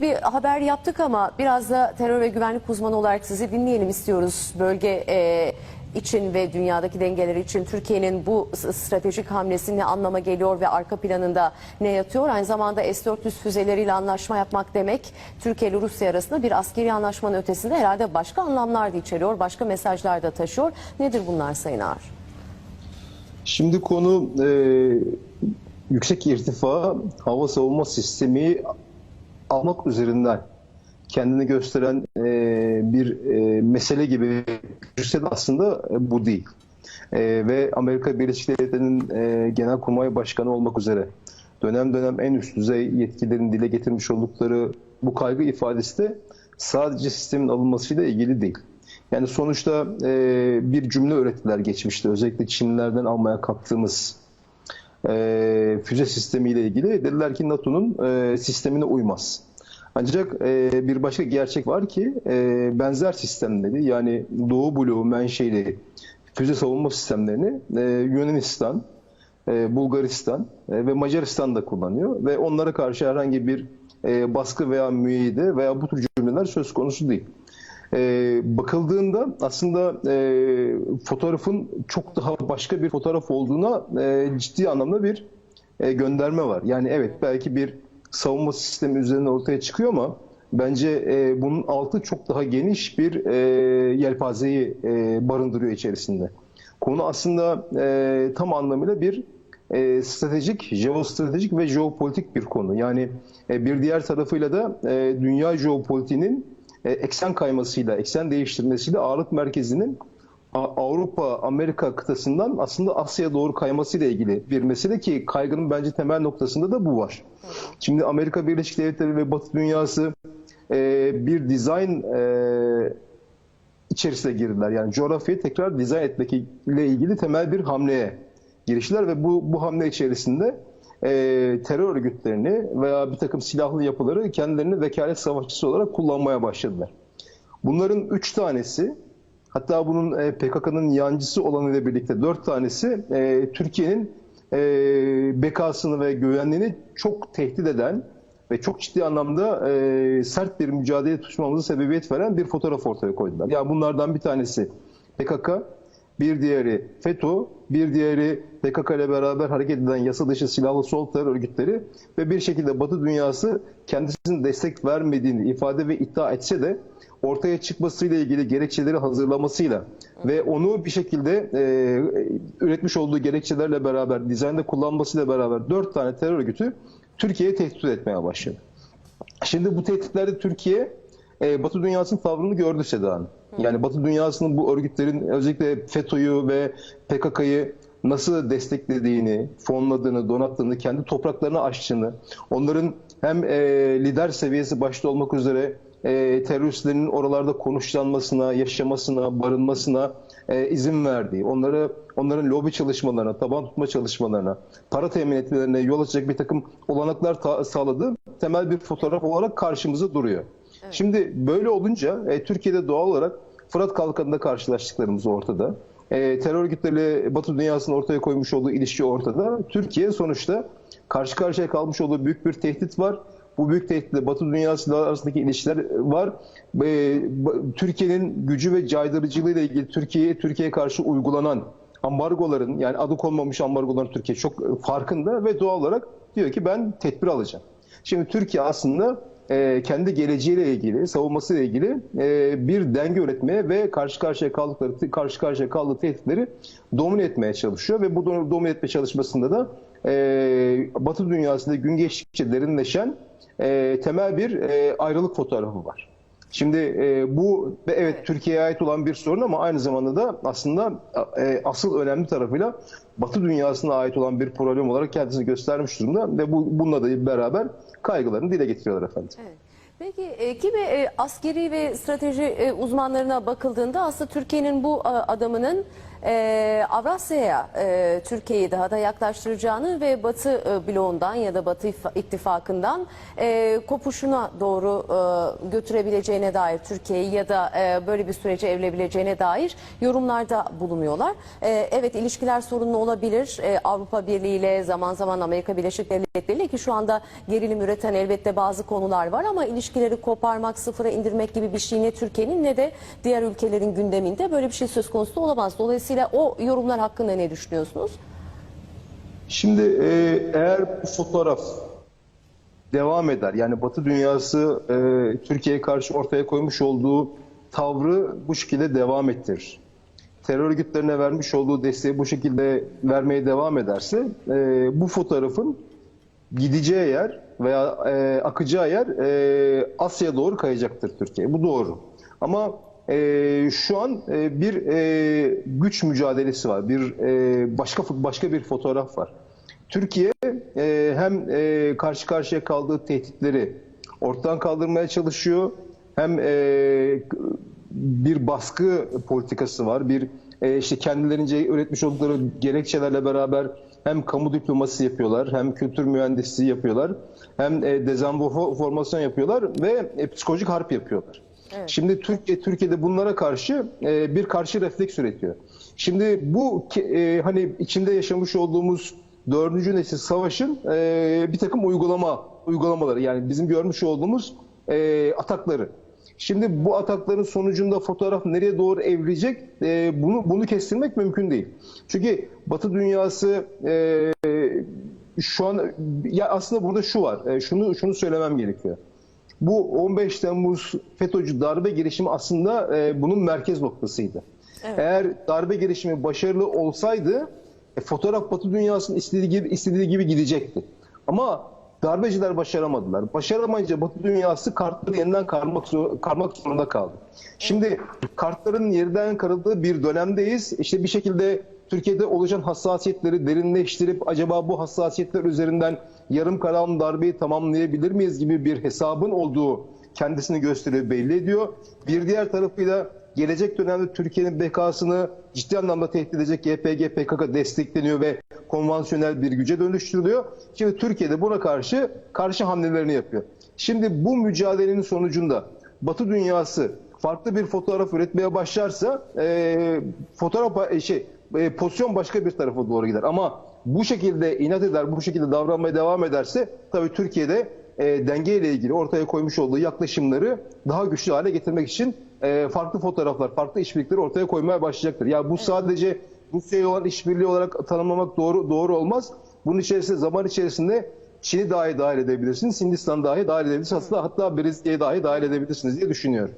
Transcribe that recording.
Bir haber yaptık ama biraz da terör ve güvenlik uzmanı olarak sizi dinleyelim istiyoruz. Bölge e, için ve dünyadaki dengeleri için Türkiye'nin bu stratejik hamlesi ne anlama geliyor ve arka planında ne yatıyor? Aynı zamanda S-400 füzeleriyle anlaşma yapmak demek Türkiye ile Rusya arasında bir askeri anlaşmanın ötesinde herhalde başka anlamlar da içeriyor, başka mesajlar da taşıyor. Nedir bunlar Sayın Ağar? Şimdi konu e, yüksek irtifa hava savunma sistemi almak üzerinden kendini gösteren e, bir e, mesele gibi gözükse de aslında e, bu değil. E, ve Amerika Birleşik Devletleri'nin e, Genelkurmay Başkanı olmak üzere dönem dönem en üst düzey yetkililerin dile getirmiş oldukları bu kaygı ifadesi de sadece sistemin alınmasıyla ilgili değil. Yani sonuçta e, bir cümle öğrettiler geçmişte. Özellikle Çinlilerden almaya kalktığımız e, füze sistemiyle ilgili. Dediler ki NATO'nun e, sistemine uymaz. Ancak e, bir başka gerçek var ki e, benzer sistemleri yani Doğu bloğu menşeli füze savunma sistemlerini e, Yunanistan, e, Bulgaristan e, ve Macaristan da kullanıyor ve onlara karşı herhangi bir e, baskı veya müeyyide veya bu tür cümleler söz konusu değil. E, bakıldığında aslında e, fotoğrafın çok daha başka bir fotoğraf olduğuna e, ciddi anlamda bir e, gönderme var. Yani evet belki bir savunma sistemi üzerine ortaya çıkıyor ama bence e, bunun altı çok daha geniş bir e, yelpazeyi e, barındırıyor içerisinde. Konu aslında e, tam anlamıyla bir e, stratejik, jeostratejik ve jeopolitik bir konu. Yani e, bir diğer tarafıyla da e, dünya jeopolitiğinin eksen kaymasıyla, eksen değiştirmesiyle ağırlık merkezinin Avrupa, Amerika kıtasından aslında Asya'ya doğru kaymasıyla ilgili bir mesele ki kaygının bence temel noktasında da bu var. Şimdi Amerika Birleşik Devletleri ve Batı dünyası e, bir dizayn e, içerisine girdiler. Yani coğrafyayı tekrar dizayn etmekle ilgili temel bir hamleye giriştiler ve bu, bu hamle içerisinde e, terör örgütlerini veya bir takım silahlı yapıları kendilerini vekalet savaşçısı olarak kullanmaya başladılar. Bunların üç tanesi hatta bunun e, PKK'nın yancısı olanıyla birlikte dört tanesi e, Türkiye'nin bekasını ve güvenliğini çok tehdit eden ve çok ciddi anlamda sert bir mücadele tutmamızı sebebiyet veren bir fotoğraf ortaya koydular. Yani bunlardan bir tanesi PKK, bir diğeri FETÖ, bir diğeri PKK ile beraber hareket eden yasa dışı silahlı sol terör örgütleri ve bir şekilde Batı dünyası kendisinin destek vermediğini ifade ve iddia etse de ortaya çıkmasıyla ilgili gerekçeleri hazırlamasıyla ve onu bir şekilde e, üretmiş olduğu gerekçelerle beraber, dizaynda kullanmasıyla beraber dört tane terör örgütü Türkiye'yi tehdit etmeye başladı. Şimdi bu tehditlerde Türkiye e, Batı dünyasının tavrını gördü Seda Hanım. Yani Batı dünyasının bu örgütlerin özellikle FETÖ'yü ve PKK'yı nasıl desteklediğini, fonladığını, donattığını, kendi topraklarına açtığını, onların hem e, lider seviyesi başta olmak üzere e, teröristlerin oralarda konuşlanmasına, yaşamasına, barınmasına e, izin verdiği, onları onların lobi çalışmalarına, taban tutma çalışmalarına, para temin etmelerine yol açacak bir takım olanaklar sağladığı temel bir fotoğraf olarak karşımıza duruyor. Şimdi böyle olunca e, Türkiye'de doğal olarak Fırat Kalkanı'nda karşılaştıklarımız ortada. E, terör örgütleriyle Batı dünyasının ortaya koymuş olduğu ilişki ortada. Türkiye sonuçta karşı karşıya kalmış olduğu büyük bir tehdit var. Bu büyük tehditle Batı dünyası arasındaki ilişkiler var. E, Türkiye'nin gücü ve caydırıcılığı ile ilgili Türkiye'ye Türkiye'ye karşı uygulanan ambargoların yani adı konmamış ambargoların Türkiye çok farkında ve doğal olarak diyor ki ben tedbir alacağım. Şimdi Türkiye aslında e, kendi geleceğiyle ilgili, savunmasıyla ilgili e, bir denge üretmeye ve karşı karşıya kaldıkları, karşı karşıya kaldığı tehditleri domine etmeye çalışıyor ve bu do- domine etme çalışmasında da e, Batı dünyasında gün geçtikçe derinleşen e, temel bir e, ayrılık fotoğrafı var. Şimdi e, bu ve evet Türkiye'ye ait olan bir sorun ama aynı zamanda da aslında e, asıl önemli tarafıyla Batı dünyasına ait olan bir problem olarak kendisini göstermiş durumda ve bu bununla da beraber kaygılarını dile getiriyorlar efendim. Evet. Peki e, kimi e, askeri ve strateji e, uzmanlarına bakıldığında aslında Türkiye'nin bu e, adamının e, Avrasya'ya e, Türkiye'yi daha da yaklaştıracağını ve Batı e, bloğundan ya da Batı İttifa- ittifakından e, kopuşuna doğru e, götürebileceğine dair Türkiye'yi ya da e, böyle bir sürece evrilebileceğine dair yorumlarda bulunuyorlar. E, evet ilişkiler sorunlu olabilir. E, Avrupa Birliği ile zaman zaman Amerika Birleşik Devletleri ile ki şu anda gerilim üreten elbette bazı konular var ama ilişkileri koparmak, sıfıra indirmek gibi bir şey ne Türkiye'nin ne de diğer ülkelerin gündeminde böyle bir şey söz konusu olamaz. Dolayısıyla o yorumlar hakkında ne düşünüyorsunuz? Şimdi e, eğer bu fotoğraf devam eder, yani Batı dünyası e, Türkiye'ye karşı ortaya koymuş olduğu tavrı bu şekilde devam ettirir. Terör örgütlerine vermiş olduğu desteği bu şekilde vermeye devam ederse e, bu fotoğrafın gideceği yer veya e, akacağı yer e, Asya'ya doğru kayacaktır Türkiye. Bu doğru. Ama e, şu an e, bir e, güç mücadelesi var. Bir e, başka başka bir fotoğraf var. Türkiye e, hem e, karşı karşıya kaldığı tehditleri ortadan kaldırmaya çalışıyor. Hem e, bir baskı politikası var. Bir e, işte kendilerince üretmiş oldukları gerekçelerle beraber hem kamu diplomasisi yapıyorlar, hem kültür mühendisliği yapıyorlar, hem e, dezenformasyon yapıyorlar ve e, psikolojik harp yapıyorlar. Şimdi Türkiye Türkiye'de bunlara karşı e, bir karşı refleks üretiyor. Şimdi bu e, hani içinde yaşamış olduğumuz dördüncü nesil savaşın e, bir takım uygulama uygulamaları yani bizim görmüş olduğumuz e, atakları. Şimdi bu atakların sonucunda fotoğraf nereye doğru evrilecek e, bunu bunu kestirmek mümkün değil. Çünkü Batı dünyası e, şu an ya aslında burada şu var. e, şunu şunu söylemem gerekiyor. Bu 15 Temmuz FETÖ'cü darbe girişimi aslında e, bunun merkez noktasıydı. Eğer darbe girişimi başarılı olsaydı e, fotoğraf Batı dünyasının istediği gibi istediği gibi gidecekti. Ama darbeciler başaramadılar. Başaramayınca Batı dünyası kartları yeniden karmak, karmak zorunda kaldı. Şimdi kartların yeniden karıldığı bir dönemdeyiz. İşte bir şekilde Türkiye'de oluşan hassasiyetleri derinleştirip acaba bu hassasiyetler üzerinden yarım kalan darbeyi tamamlayabilir miyiz gibi bir hesabın olduğu kendisini gösteriyor, belli ediyor. Bir diğer tarafıyla gelecek dönemde Türkiye'nin bekasını ciddi anlamda tehdit edecek YPG, PKK destekleniyor ve konvansiyonel bir güce dönüştürülüyor. Şimdi Türkiye'de buna karşı karşı hamlelerini yapıyor. Şimdi bu mücadelenin sonucunda Batı dünyası farklı bir fotoğraf üretmeye başlarsa e, fotoğraf e, şey e, pozisyon başka bir tarafa doğru gider. Ama bu şekilde inat eder, bu şekilde davranmaya devam ederse tabii Türkiye'de e, denge ile ilgili ortaya koymuş olduğu yaklaşımları daha güçlü hale getirmek için e, farklı fotoğraflar, farklı işbirlikleri ortaya koymaya başlayacaktır. Ya bu sadece Rusya'ya olan işbirliği olarak tanımlamak doğru doğru olmaz. Bunun içerisinde zaman içerisinde Çin'i dahi dahil edebilirsiniz, Hindistan dahi dahil edebilirsiniz, hatta, hatta Brezilya'yı dahi dahil edebilirsiniz diye düşünüyorum.